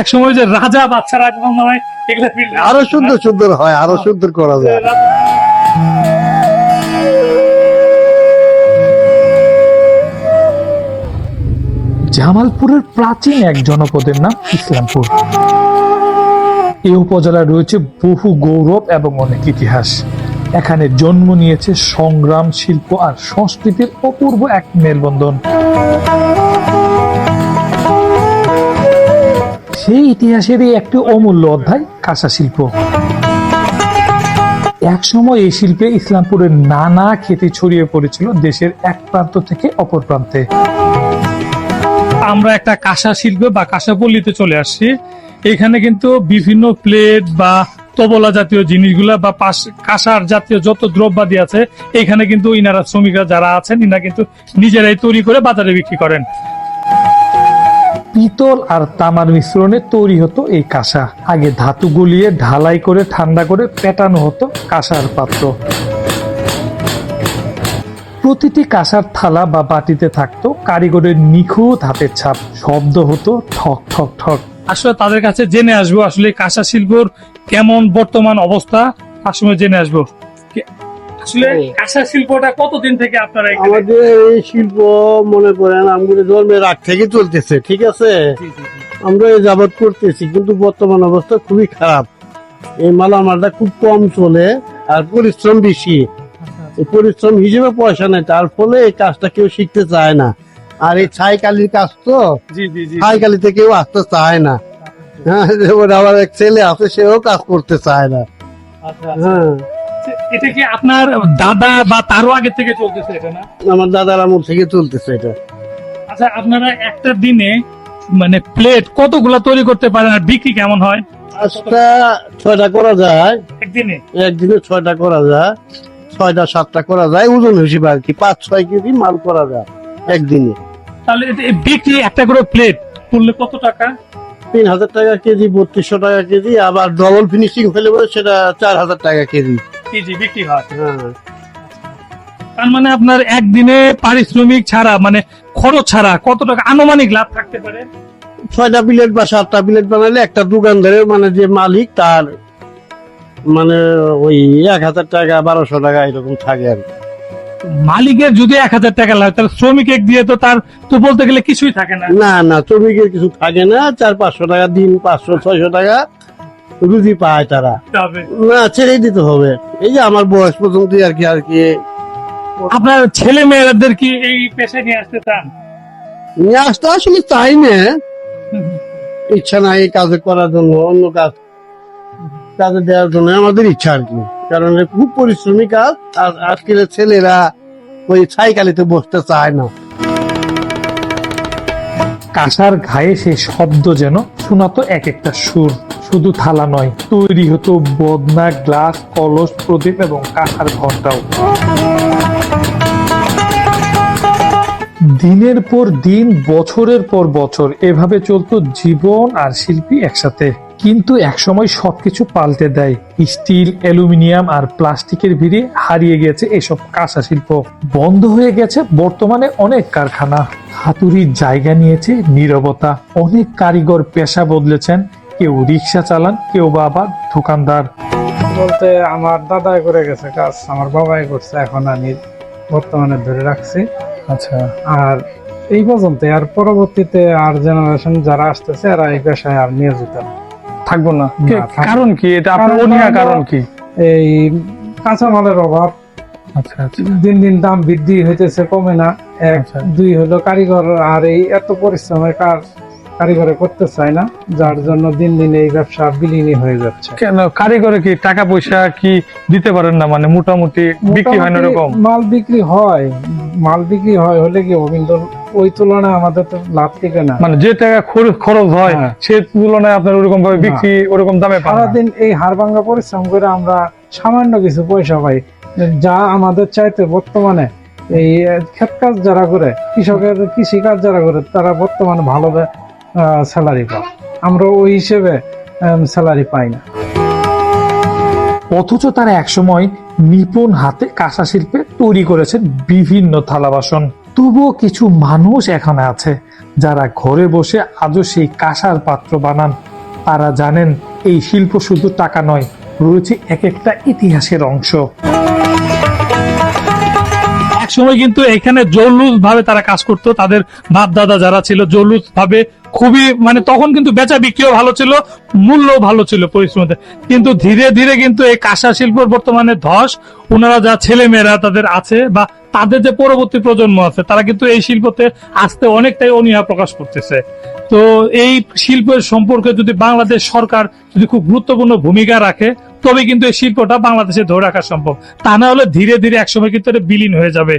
এক সময় যে রাজা বাচ্চা হয় এগুলো আরও সুন্দর সুন্দর হয় আরও সুন্দর করা যায়। জামালপুরের প্রাচীন এক জনপদের নাম ইসলামপুর। এই উপজেলায় রয়েছে বহু গৌরব এবং অনেক ইতিহাস। এখানে জন্ম নিয়েছে সংগ্রাম শিল্প আর সংস্কৃতির অপূর্ব এক মেলবন্ধন। সেই ইতিহাসেরই একটি অমূল্য অধ্যায় কাঁসা শিল্প। এক সময় এই শিল্পে ইসলামপুরের নানা খ্যাতি ছড়িয়ে পড়েছিল দেশের এক প্রান্ত থেকে অপর প্রান্তে। আমরা একটা কাঁসা শিল্প বা কাঁসা কাঁসাপল্লিতে চলে আসছি। এখানে কিন্তু বিভিন্ন প্লেট বা তবলা জাতীয় জিনিসগুলা বা পাশ কাঁসার জাতীয় যত দ্রব্যাদি আছে, এখানে কিন্তু ইনারা শ্রমিকরা যারা আছেন, ইনারা কিন্তু নিজেরাই তৈরি করে বাজারে বিক্রি করেন। পিতল আর তামার মিশ্রণে তৈরি হতো এই কাঁসা। আগে ধাতু গুলিয়ে ঢালাই করে ঠান্ডা করে পেটানো হতো কাঁসার পাত্র। প্রতিটি কাঁসার থালা বা বাটিতে থাকতো কারিগরের নিখুঁত হাতের ছাপ। শব্দ হতো ঠক ঠক ঠক। আসলে তাদের কাছে জেনে আসব আসলে কাঁসা শিল্পর কেমন বর্তমান অবস্থা। আসলে জেনে আসব। আসলে কাঁসা শিল্পটা কতদিন থেকে আপনারা আমাদের এই শিল্প মনে করেন আমাদের জন্মের আগ থেকে চলতেছে ঠিক আছে? আমরা এই যাবত করতেছি কিন্তু বর্তমান অবস্থা খুবই খারাপ। এই মালামালটা খুব কম চলে আর পরিশ্রম বেশি। পরিশ্রম হিসেবে পয়সা নেই তার ফলে এই কাজটা কেউ শিখতে চায় না। আর এই ছাই কালির কাজ তো ছাই কালিতে কেউ আসতে চায় না। হ্যাঁ আমার এক ছেলে আছে সেও কাজ করতে চায় না। আচ্ছা, হ্যাঁ। এটা কি আপনার দাদা বা তারও আগে থেকে চলতেছে এটা না? আমার দাদার আমল থেকে চলতেছে এটা। আচ্ছা আপনারা একটা দিনে মানে প্লেট কতগুলা তৈরি করতে পারেন আর বিক্রি কেমন হয়? পাঁচটা ছয়টা করা যায়। একদিনে? একদিনে ছয়টা করা যায় ছয়টা সাতটা করা যায় ওজন হিসেবে আর কি পাঁচ ছয় কেজি মাল করা যায় একদিনে। তাহলে বিক্রি একটা করে প্লেট করলে কত টাকা? তিন হাজার টাকা কেজি বত্রিশশো টাকা কেজি আবার ডবল ফিনিশিং ফেলে পরে সেটা চার হাজার টাকা কেজি। কেজি বিক্রি হয়। হ্যাঁ। তার মানে আপনার একদিনে পারিশ্রমিক ছাড়া মানে খরচ ছাড়া কত টাকা আনুমানিক লাভ থাকতে পারে? ছয়টা প্লেট বা সাতটা প্লেট বানালে একটা দোকানদারের মানে যে মালিক তার মানে ওই এক হাজার টাকা বারোশো টাকা এরকম থাকে আর। মালিকের যদি এক হাজার টাকা লাগে তাহলে শ্রমিক এক দিয়ে তো তার তো বলতে গেলে কিছুই থাকে না। না না শ্রমিকের কিছু থাকে না চার পাঁচশো টাকা দিন পাঁচশো ছয়শো টাকা। রুজি পায় তারা। না ছেড়েই দিতে হবে। এই যে আমার বয়স পর্যন্ত আর কি আর কি। আপনার ছেলে মেয়েদের কি এই পেশায় নিয়ে আসতে চান? নিয়ে আসতে আসলে চাই না। ইচ্ছা নাই এই কাজে করার জন্য অন্য কাজ কাজে দেওয়ার জন্য আমাদের ইচ্ছা আর কি। কারণ খুব পরিশ্রমী কাজ আর আজকের ছেলেরা ওই সাইকালিতে বসতে চায় না। কাঁসার ঘায়ে সেই শব্দ যেন শোনাতো এক একটা সুর। শুধু থালা নয়, তৈরি হতো বদনা, গ্লাস, কলস, প্রদীপ এবং কাঁসার ঘন্টাও দিনের পর দিন, বছরের পর বছর, এভাবে চলতো জীবন আর শিল্পী একসাথে। কিন্তু একসময় সবকিছু পাল্টে দেয়। স্টিল, অ্যালুমিনিয়াম আর প্লাস্টিকের ভিড়ে হারিয়ে গেছে এসব কাঁসা শিল্প। বন্ধ হয়ে গেছে বর্তমানে অনেক কারখানা। হাতুড়ির জায়গা নিয়েছে নীরবতা। অনেক কারিগর পেশা বদলেছেন। কেউ রিক্সা চালান কেউ বা আবার দোকানদার। বলতে আমার দাদাই করে গেছে কাজ আমার বাবাই করছে এখন আমি বর্তমানে ধরে রাখছি। আচ্ছা। আর এই পর্যন্ত আর পরবর্তীতে আর জেনারেশন যারা আসতেছে এরা এই পেশায় আর নিয়োজিত না। থাকব না? কারণ কি? এটা আপনার কারণ কারণ কি? এই কাঁচামালের অভাব। আচ্ছা আচ্ছা। দিন দিন দাম বৃদ্ধি হইতেছে কমে না। এক আচ্ছা। দুই হলো কারিগর আর এই এত পরিশ্রমের কাজ কারিগরে করতে চায় না যার জন্য দিন দিন এই ব্যবসা বিলীনই হয়ে যাচ্ছে। কেন? কারিগরে কি টাকা পয়সা কি দিতে পারেন না? মানে মোটামুটি বিক্রি হয় না এরকম? মাল বিক্রি হয়। মাল বিক্রি হয় হলে কি? কিন্তু ওই তুলনায় আমাদের তো লাভ টিকে না। মানে যে টাকা খরচ হয় হ্যাঁ। সে তুলনায় আপনার ওরকম ভাবে বিক্রি ওরকম দামে সারাদিন এই হাড়ভাঙ্গা পরিশ্রম করে আমরা সামান্য কিছু পয়সা পাই। যা আমাদের চাইতে বর্তমানে এই ক্ষেত কাজ যারা করে কৃষকের কৃষি কাজ যারা করে তারা বর্তমানে ভালো স্যালারি পায় আমরা ওই হিসেবে স্যালারি পাই না। অথচ তারা একসময় নিপুণ হাতে কাঁসা শিল্পে তৈরি করেছেন বিভিন্ন থালা বাসন। তবুও কিছু মানুষ এখানে আছে, যারা ঘরে বসে আজও সেই কাঁসার পাত্র বানান। তারা জানেন, এই শিল্প শুধু টাকা নয়, রয়েছে এক একটা ইতিহাসের অংশ। একসময় কিন্তু এখানে জৌলুস ভাবে তারা কাজ করতো। তাদের বাপ দাদা যারা ছিল জৌলুস ভাবে খুবই মানে তখন কিন্তু বেচা বিক্রিও ভালো ছিল মূল্য ভালো ছিল পরিশ্রমতে। কিন্তু ধীরে ধীরে কিন্তু এই কাঁসা শিল্পর বর্তমানে ধস ওনারা যা ছেলে মেয়েরা তাদের আছে বা তাদের যে পরবর্তী প্রজন্ম আছে, তারা কিন্তু এই শিল্পতে আসতে অনেকটাই অনীহা প্রকাশ করতেছে। তো এই শিল্পের সম্পর্কে যদি বাংলাদেশ সরকার যদি খুব গুরুত্বপূর্ণ ভূমিকা রাখে তবে কিন্তু এই শিল্পটা বাংলাদেশে ধরে রাখা সম্ভব। তা না হলে ধীরে ধীরে একসময় কিন্তু এটা বিলীন হয়ে যাবে।